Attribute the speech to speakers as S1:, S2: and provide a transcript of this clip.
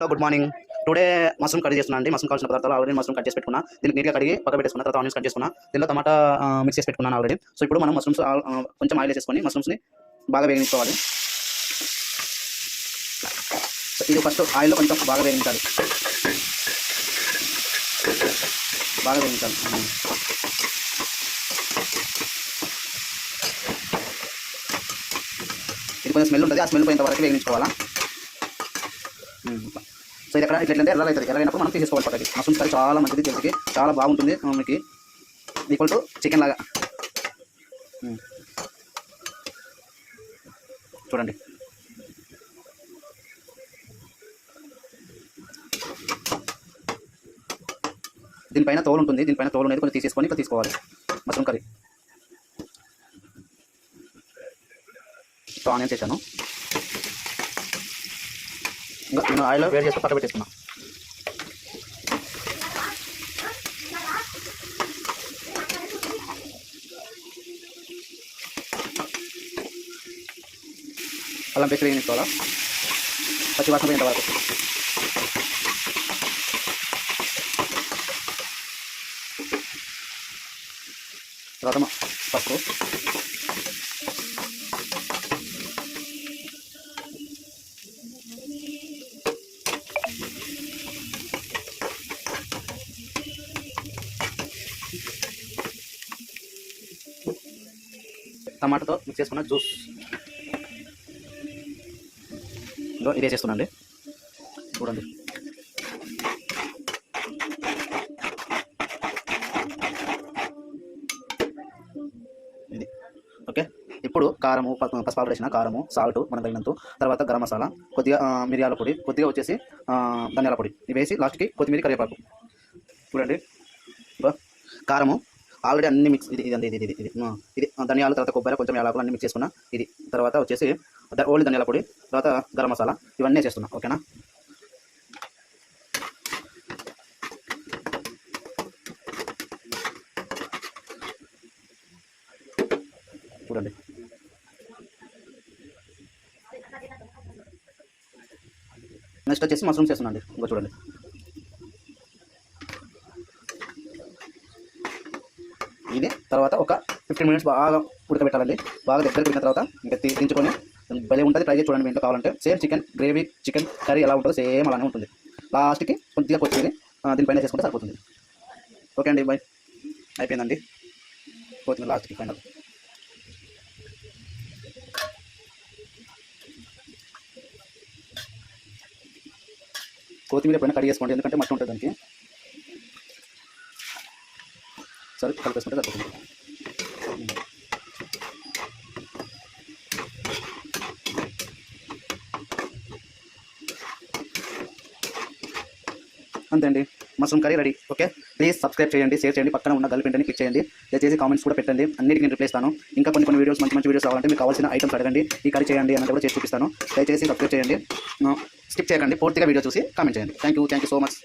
S1: Hello good morning today mushroom cut చేస్తున్నా అండి. Mushroom కావాల్సిన పదార్థాలు ఆల్రెడీ మష్రూమ్ కట్ చేసి పెట్టుకున్నా. దీనికి నీట్గా కడిగి పక్క పెట్టేసుకున్న తర్వాత ఆనియన్స్ కట్ చేసుకున్నా. దీనిలో టమాటా మిక్స్ చేసి పెట్టుకున్నాను ఆల్రెడీ సో ఇప్పుడు మనం మష్రూమ్స్ కొంచెం ఆయిల్ వేసేసుకొని మష్రూమ్స్ని బాగా వేగించుకోవాలి సో ఇది ఫస్ట్ ఆయిల్లో కొంచెం బాగా వేగించాలి బాగా వేగించాలి ఇది కొంచెం స్మెల్ ఉంటుంది. ఆ స్మెల్ పోయినంత వరకు వేగించుకోవాలా సో ఇది ఎక్కడ ఇట్లంటే ఎర్ర అవుతుంది అవుతుంది ఎర్రగైనప్పుడు మనం తీసుకోవాలి పక్కకి మష్రూమ్స్ కర్రీ చాలా మంచిది తెలుసుకి. చాలా బాగుంటుంది. మనకి ఈక్వల్ టు చికెన్ లాగా. చూడండి. దీనిపైన తోలు ఉంటుంది. దీనిపైన తోలు అనేది కొంచెం తీసేసుకొని ఇంకా తీసుకోవాలి. Mushroom curry. సో ఆనియన్స్ వేసాను. నేను ఆయిల్ వేడి చేసి పక్క పెట్టేసుకున్నా. అల్లం పేస్ట్ వేయించుకోవాలా పచ్చి వాసన పోయేంత వరకు. తర్వాత పసుపు. టమాటాతో మిక్స్ చేసుకున్న జ్యూస్ ఇదో ఇదే చేస్తున్నాండి చూడండి. ఇది. ఓకే? ఇప్పుడు కారము ప- పసుపు పౌడర్ వేసిన కారము సాల్ట్ మనం తగినంత తర్వాత గరం మసాలా కొద్దిగా మిరియాల పొడి కొద్దిగా వచ్చేసి ధనియాల పొడి. ఇవి వేసి లాస్ట్కి కొత్తిమీర కరివేపాకు. చూడండి. కారము ఆల్రెడీ అన్ని మిక్స్ ఇది ఇది ఇది ఇది ఇది ధనియాలు తర్వాత కొబ్బరి కొంచెం యాలకులు అన్ని మిక్స్ చేసుకున్నా. ఇది. తర్వాత వచ్చేసి ఓల్డ్ ధనియాల పొడి తర్వాత గరం మసాలా. ఇవన్నీ చేస్తున్నా. ఓకేనా? చూడండి. నెక్స్ట్ వచ్చేసి మష్రూమ్స్ చేస్తున్నాండి ఇంకో చూడండి. ఇది. తర్వాత ఒక ఫిఫ్టీన్ మినిట్స్ బాగా ఉడకబెట్టాలండి. బాగా దగ్గర పెట్టిన తర్వాత ఇంకా దించుకొని భలే ఉంటుంది. ట్రై చేసి చూడండి ఇంట్లో కావాలంటే. Same chicken gravy chicken curry ఎలా ఉంటుందో సేమ్ అలానే ఉంటుంది. లాస్ట్కి కొద్దిగా కొత్తిమీర దీనిపైన చేసుకుంటే సరిపోతుంది. ఓకే అండి బాయ్ అయిపోయిందండి. కొత్తిమీర లాస్ట్కి ఫైనల్ కొత్తిమీర ఎప్పుడైనా కడిగి చేసుకోండి ఎందుకంటే మట్టి ఉంటుంది దానికి. సరే కలిపేసుకుంటే సరిపోతుంది. అంతే అండి mushroom curry ready. Okay? Please subscribe చేయండి షేర్ చేయండి పక్కన ఉన్న గల్ వెంటనే క్లిక్ చేయండి. దయచేసి కామెంట్స్ కూడా పెట్టండి. అన్నిటికీ నేను రిప్లేస్తాను ఇంకా కొన్ని కొన్ని వీడియోస్ మంచి మంచి వీడియోస్ కావాలంటే మీకు కావాల్సిన ఐటమ్స్ అడగండి. ఈ కర్రీ చేయండి అన్నది కూడా చేసి చూపిస్తాను. దయచేసి సబ్స్క్రైబ్ చేయండి. స్కిప్ చేయకండి. పూర్తిగా వీడియో చూసి కామెంట్ చేయండి. Thank you thank you so much